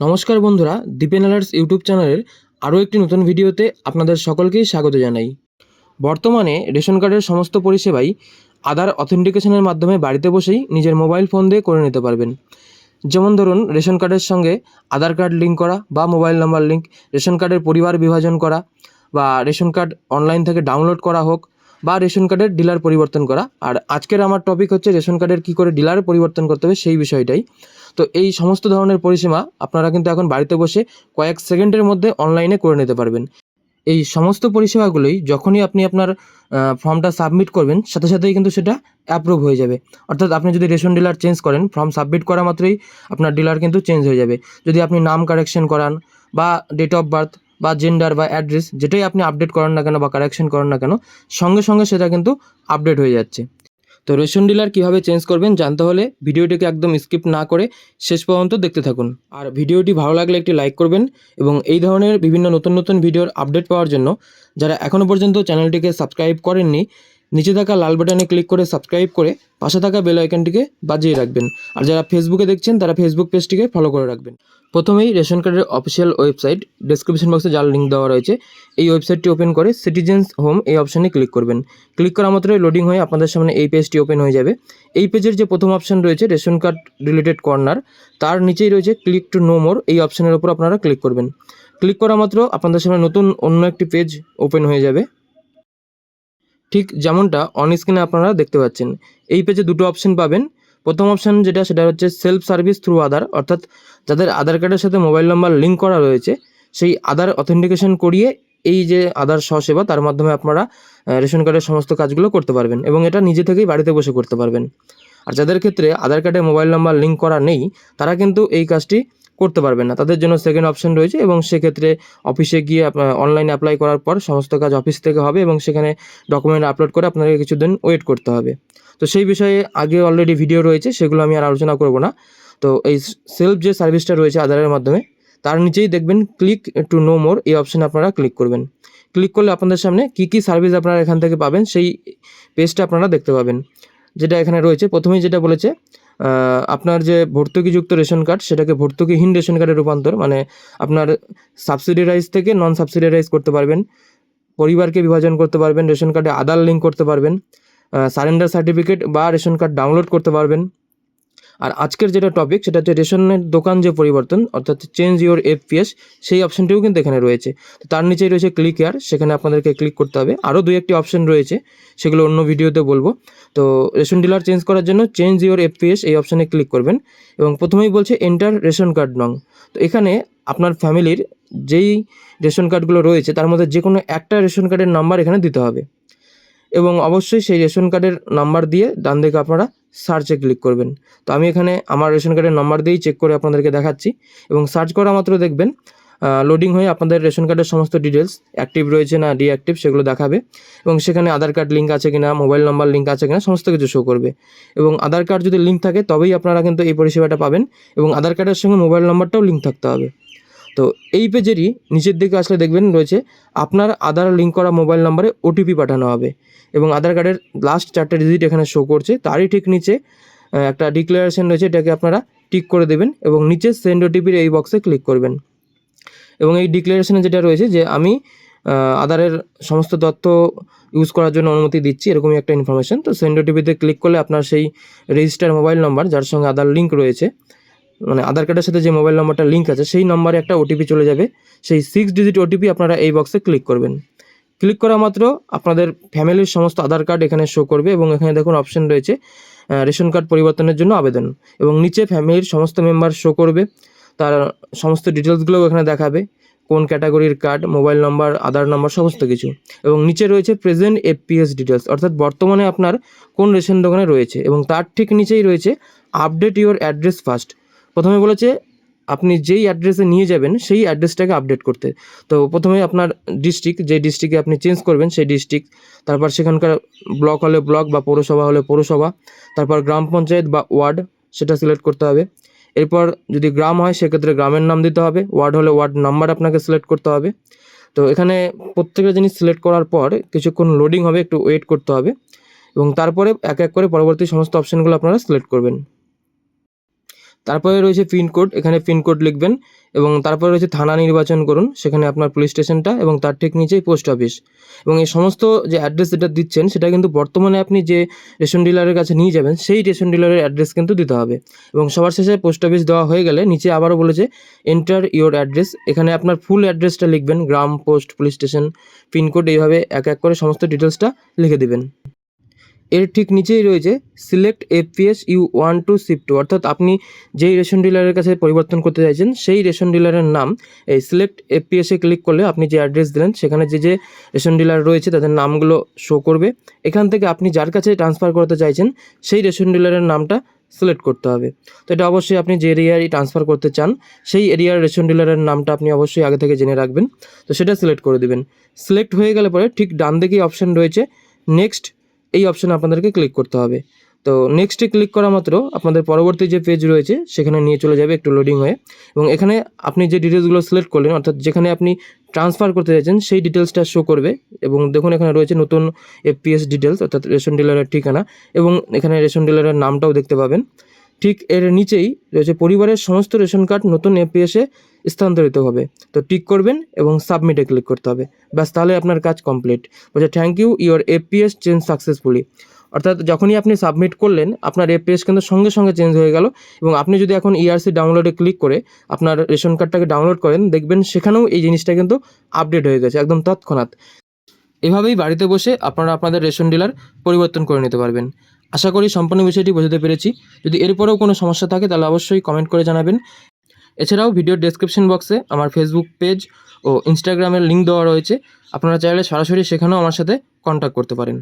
নমস্কার বন্ধুরা, দীপেন আলার্টস ইউটিউব চ্যানেলের আরও একটি নতুন ভিডিওতে আপনাদের সকলকেই স্বাগত জানাই। বর্তমানে রেশন কার্ডের সমস্ত পরিষেবাই আধার অথেন্টিকেশনের মাধ্যমে বাড়িতে বসেই নিজের মোবাইল ফোন দিয়ে করে নিতে পারবেন। যেমন ধরুন, রেশন কার্ডের সঙ্গে আধার কার্ড লিঙ্ক করা বা মোবাইল নাম্বার লিঙ্ক, রেশন কার্ডের পরিবার বিভাজন করা বা রেশন কার্ড অনলাইন থেকে ডাউনলোড করা হোক বা রেশন কার্ডের ডিলার পরিবর্তন করা। আর আজকের আমার টপিক হচ্ছে রেশন কার্ডের কী করে ডিলার পরিবর্তন করতে হবে সেই বিষয়টাই। তো এই সমস্ত ধরনের পরিষেবা আপনারা কিন্তু এখন বাড়িতে বসে কয়েক সেকেন্ডের মধ্যে অনলাইনে করে নিতে পারবেন। এই সমস্ত পরিষেবাগুলোই যখনই আপনি আপনার ফর্মটা সাবমিট করবেন, সাথে সাথেই কিন্তু সেটা অ্যাপ্রুভ হয়ে যাবে। অর্থাৎ আপনি যদি রেশন ডিলার চেঞ্জ করেন ফর্ম সাবমিট করা মাত্রই আপনার ডিলার কিন্তু চেঞ্জ হয়ে যাবে। যদি আপনি নাম কারেকশন করান বা ডেট অফ বার্থ বা জেন্ডার বা অ্যাড্রেস যেটাই আপনি আপডেট করেন না কেন বা কারেকশন করেন না কেন, সঙ্গে সঙ্গে সেটা কিন্তু আপডেট হয়ে যাচ্ছে। তো রেশন ডিলার কীভাবে চেঞ্জ করবেন জানতে হলে ভিডিওটিকে একদম স্কিপ না করে শেষ পর্যন্ত দেখতে থাকুন। আর ভিডিওটি ভালো লাগলে একটি লাইক করবেন এবং এই ধরনের বিভিন্ন নতুন নতুন ভিডিওর আপডেট পাওয়ার জন্য যারা এখনও পর্যন্ত চ্যানেলটিকে সাবস্ক্রাইব করেননি নিচে থাকা লাল বাটনে ক্লিক করে সাবস্ক্রাইব করে পাশে থাকা বেল আইকনটিকে বাজিয়ে রাখবেন। আর যারা ফেসবুকে দেখছেন, তারা ফেসবুক পেজটিকে ফলো করে রাখবেন। প্রথমেই রেশন কার্ডের অফিসিয়াল ওয়েবসাইট ডেসক্রিপশন বক্সে যার লিঙ্ক দেওয়া রয়েছে, এই ওয়েবসাইটটি ওপেন করে সিটিজেন্স হোম এই অপশানে ক্লিক করবেন। ক্লিক করা মাত্রই লোডিং হয়ে আপনাদের সামনে এই পেজটি ওপেন হয়ে যাবে। এই পেজের যে প্রথম অপশন রয়েছে, রেশন কার্ড রিলেটেড কর্নার তার নিচেই রয়েছে ক্লিক টু নো মোর এই অপশানের উপর আপনারা ক্লিক করবেন। ক্লিক করা মাত্র আপনাদের সামনে নতুন অন্য একটি পেজ ওপেন হয়ে যাবে। ঠিক যেমনটা অন স্ক্রিনে আপনারা দেখতে পাচ্ছেন। এই পেজে দুটো অপশন পাবেন। প্রথম অপশন যেটা, সেটা হচ্ছে সেলফ সার্ভিস থ্রু আধার অর্থাৎ যাদের আধার কার্ডের সাথে মোবাইল নাম্বার লিঙ্ক করা রয়েছে, সেই আধার অথেন্টিকেশন করিয়ে এই যে আধার স্বসেবা, তার মাধ্যমে আপনারা রেশন কার্ডের সমস্ত কাজগুলো করতে পারবেন এবং এটা নিজে থেকেই বাড়িতে বসে করতে পারবেন। আর যাদের ক্ষেত্রে আধার কার্ডে মোবাইল নাম্বার লিঙ্ক করা নেই, তারা কিন্তু এই কাজটি করতে পারবেন না। তাদের জন্য সেকেন্ড অপশন রয়েছে এবং সেক্ষেত্রে অফিসে গিয়ে অনলাইনে অ্যাপ্লাই করার পর সমস্ত কাজ অফিস থেকে হবে এবং সেখানে ডকুমেন্ট আপলোড করে আপনাকে কিছুদিন ওয়েট করতে হবে। তো সেই বিষয়ে আগে অলরেডি ভিডিও রয়েছে, সেগুলো আমি আর আলোচনা করব না। তো এই সেলফ যে সার্ভিসটা রয়েছে আধারের মাধ্যমে, তার নিচেই দেখবেন ক্লিক টু নো মোর এই অপশানে আপনারা ক্লিক করবেন। ক্লিক করলে আপনাদের সামনে কী কী সার্ভিস আপনারা এখান থেকে পাবেন, সেই পেজটা আপনারা দেখতে পাবেন। যেটা এখানে রয়েছে, প্রথমেই যেটা বলেছে আপনার যে ভর্তুকিযুক্ত রেশন কার্ড, সেটাকে ভর্তুকিহীন রেশন কার্ডে রূপান্তর মানে আপনার সাবসিডিরাইজ থেকে নন সাবসিডিরাইজ করতে পারবেন, পরিবারকে বিভাজন করতে পারবেন, রেশন কার্ডে আধার লিঙ্ক করতে পারবেন সারেন্ডার সার্টিফিকেট বা রেশন কার্ড ডাউনলোড করতে পারবেন। আর আজকের যেটা টপিক সেটা হচ্ছে রেশনের দোকান যে পরিবর্তন, অর্থাৎ চেঞ্জ ইওর এফপিএস সেই অপশনটিও কিন্তু এখানে রয়েছে। তো তার নিচেই রয়েছে ক্লিক হেয়ার সেখানে আপনাদেরকে ক্লিক করতে হবে। আরও দুই একটি অপশন রয়েছে, সেগুলো অন্য ভিডিওতে বলব। তো রেশন ডিলার চেঞ্জ করার জন্য চেঞ্জ ইওর এফপিএস এই অপশানে ক্লিক করবেন এবং প্রথমেই বলছে এন্টার রেশন কার্ড নং। তো এখানে আপনার ফ্যামিলির যেই রেশন কার্ডগুলো রয়েছে, তার মধ্যে যে কোনো একটা রেশন কার্ডের নাম্বার এখানে দিতে হবে। এবং অবশ্যই সেই রেশন কার্ডের নাম্বার দিয়ে ডান দিকে আপনারা সার্চে ক্লিক করবেন। তো আমি এখানে আমার রেশন কার্ডের নাম্বার দিয়েই চেক করে আপনাদেরকে দেখাচ্ছি এবং সার্চ করা মাত্র দেখবেন লোডিং হয়ে আপনাদের রেশন কার্ডের সমস্ত ডিটেলস অ্যাক্টিভ রয়েছে না ডিঅ্যাক্টিভ সেগুলো দেখাবে এবং সেখানে আধার কার্ড লিঙ্ক আছে কিনা মোবাইল নাম্বার লিঙ্ক আছে কিনা সমস্ত কিছু শো করবে। এবং আধার কার্ড যদি লিঙ্ক থাকে তবেই আপনারা কিন্তু এই পরিষেবাটা পাবেন এবং আধার কার্ডের সঙ্গে মোবাইল নাম্বারটাও লিঙ্ক থাকতে হবে। তো এই পেজেরই নিচের দিকে আসলে দেখবেন রয়েছে, আপনার আধার লিঙ্ক করা মোবাইল নাম্বারে ওটিপি পাঠানো হবে। এবং আধার কার্ডের লাস্ট চারটে ডিজিট এখানে শো করছে, তারই ঠিক নিচে একটা ডিক্লারেশন রয়েছে, এটাকে আপনারা টিক করে দেবেন এবং নিচে সেন্ড ওটিপির এই বক্সে ক্লিক করবেন। এবং এই ডিক্লারেশনে যেটা রয়েছে যে আমি আধারের সমস্ত তথ্য ইউজ করার জন্য অনুমতি দিচ্ছি, এরকমই একটা ইনফরমেশন তো সেন্ড ওটিপিতে ক্লিক করলে আপনার সেই রেজিস্টার মোবাইল নাম্বার যার সঙ্গে আধার লিঙ্ক রয়েছে মানে আধার কার্ডের সাথে যে মোবাইল নম্বরটা লিঙ্ক আছে, সেই নম্বরে একটা ওটিপি চলে যাবে। সেই সিক্স ডিজিট ওটিপি আপনারা এই বক্সে ক্লিক করবেন। ক্লিক করা মাত্র আপনাদের ফ্যামিলির সমস্ত আধার কার্ড এখানে শো করবে এবং এখানে দেখুন অপশন রয়েছে রেশন কার্ড পরিবর্তনের জন্য আবেদন। এবং নিচে ফ্যামিলির সমস্ত মেম্বার শো করবে, তার সমস্ত ডিটেলসগুলোও এখানে দেখাবে, কোন ক্যাটাগরির card mobile number Aadhaar number সমস্ত কিছু। এবং নিচে রয়েছে প্রেজেন্ট এফপিএস ডিটেলস অর্থাৎ বর্তমানে আপনার কোন রেশন দোকানে রয়েছে। এবং তার ঠিক নিচেই রয়েছে আপডেট ইওর অ্যাড্রেস ফার্স্ট প্রথমে বলেছে, আপনি যেই অ্যাড্রেসে নিয়ে যাবেন, সেই অ্যাড্রেসটাকে আপডেট করতে। তো প্রথমে আপনার ডিস্ট্রিক্ট, যে ডিস্ট্রিক্টে আপনি চেঞ্জ করবেন, সেই ডিস্ট্রিক্ট, তারপর সেখানকার ব্লক হলে ব্লক বা পৌরসভা হলে পৌরসভা, তারপর গ্রাম পঞ্চায়েত বা ওয়ার্ড, সেটা সিলেক্ট করতে হবে। এরপর যদি গ্রাম হয়, সেক্ষেত্রে গ্রামের নাম দিতে হবে, ওয়ার্ড হলে ওয়ার্ড নাম্বার আপনাকে সিলেক্ট করতে হবে। তো এখানে প্রত্যেকটা জিনিস সিলেক্ট করার পর কিছুক্ষণ লোডিং হবে, একটু ওয়েট করতে হবে এবং তারপরে এক এক করে পরবর্তী সমস্ত অপশানগুলো আপনারা সিলেক্ট করবেন। তারপরে রয়েছে পিনকোড এখানে পিনকোড লিখবেন এবং তারপরে রয়েছে থানা নির্বাচন করুন, সেখানে আপনার পুলিশ স্টেশনটা এবং তার ঠিক নিচেই পোস্ট অফিস। এবং এই সমস্ত যে অ্যাড্রেস যেটা দিচ্ছেন, সেটা কিন্তু বর্তমানে আপনি যে রেশন ডিলারের কাছে নিয়ে যাবেন, সেই রেশন ডিলারের অ্যাড্রেস কিন্তু দিতে হবে। এবং সবার শেষে পোস্ট অফিস দেওয়া হয়ে গেলে নিচে আবারও বলেছে এন্টার ইওর অ্যাড্রেস এখানে আপনার ফুল অ্যাড্রেসটা লিখবেন, গ্রাম, পোস্ট, পুলিশ স্টেশন পিনকোড এইভাবে এক এক করে সমস্ত ডিটেলসটা লিখে দেবেন। এর ঠিক নিচেই রয়েছে select APS you want to shift অর্থাৎ আপনি যেই রেশন ডিলারের কাছে পরিবর্তন করতে চাইছেন, সেই রেশন ডিলারের নাম এই সিলেক্ট এপিএসে ক্লিক করলে আপনি যে অ্যাড্রেস দিলেন, সেখানে যে যে রেশন ডিলার রয়েছে, তাদের নামগুলো শো করবে। এখান থেকে আপনি যার কাছে ট্রান্সফার করতে চাইছেন, সেই রেশন ডিলারের নামটা সিলেক্ট করতে হবে। তো এটা অবশ্যই আপনি যে এরিয়ায় ট্রান্সফার করতে চান, সেই এরিয়ার রেশন ডিলারের নামটা আপনি অবশ্যই আগে থেকে জেনে রাখবেন। তো সেটা সিলেক্ট করে দেবেন। সিলেক্ট হয়ে গেলে পরে ঠিক ডান দিকেই অপশন রয়েছে নেক্সট এই অপশানে আপনাদেরকে ক্লিক করতে হবে। তো নেক্সটে ক্লিক করা মাত্র আপনাদের পরবর্তী যে পেজ রয়েছে, সেখানে নিয়ে চলে যাবে একটু লোডিং হয়ে। এবং এখানে আপনি যে ডিটেলসগুলো সিলেক্ট করলেন, অর্থাৎ যেখানে আপনি ট্রান্সফার করতে চাইছেন সেই ডিটেলসটা শো করবে। এবং দেখুন এখানে রয়েছে নতুন এফপিএস ডিটেলস অর্থাৎ রেশন ডিলারের ঠিকানা। এবং এখানে রেশন ডিলারের নামটাও দেখতে পাবেন। ঠিক এর নিচেই রয়েছে পরিবারের সমস্ত রেশন কার্ড নতুন এপিএসে স্থানান্তরিত হবে। তো টিক করবেন এবং সাবমিটে ক্লিক করতে হবে। ব্যাস, তাহলে আপনার কাজ কমপ্লিট বলছে thank you your APS change successfully অর্থাৎ যখনই আপনি সাবমিট করলেন, আপনার এপিএস কিন্তু সঙ্গে সঙ্গে চেঞ্জ হয়ে গেল এবং আপনি যদি এখন ইআরসি ডাউনলোডে ক্লিক করে আপনার রেশন কার্ডটাকে ডাউনলোড করেন, দেখবেন সেখানেও এই জিনিসটা কিন্তু আপডেট হয়ে গেছে, একদম তৎক্ষণাৎ। এভাবেই বাড়িতে বসে আপনারা আপনাদের রেশন ডিলার পরিবর্তন করে নিতে পারবেন। আশা করি সম্পূর্ণ বিষয়টি বোঝাতে পেরেছি। যদি এরপরেও কোনো সমস্যা থাকে, তাহলে অবশ্যই কমেন্ট করে জানাবেন। এছাড়াও ভিডিওর ডেসক্রিপশন বক্সে আমার ফেসবুক পেজ ও ইনস্টাগ্রামের লিঙ্ক দেওয়া রয়েছে। আপনারা চাইলে সরাসরি সেখানেও আমার সাথে কন্ট্যাক্ট করতে পারেন।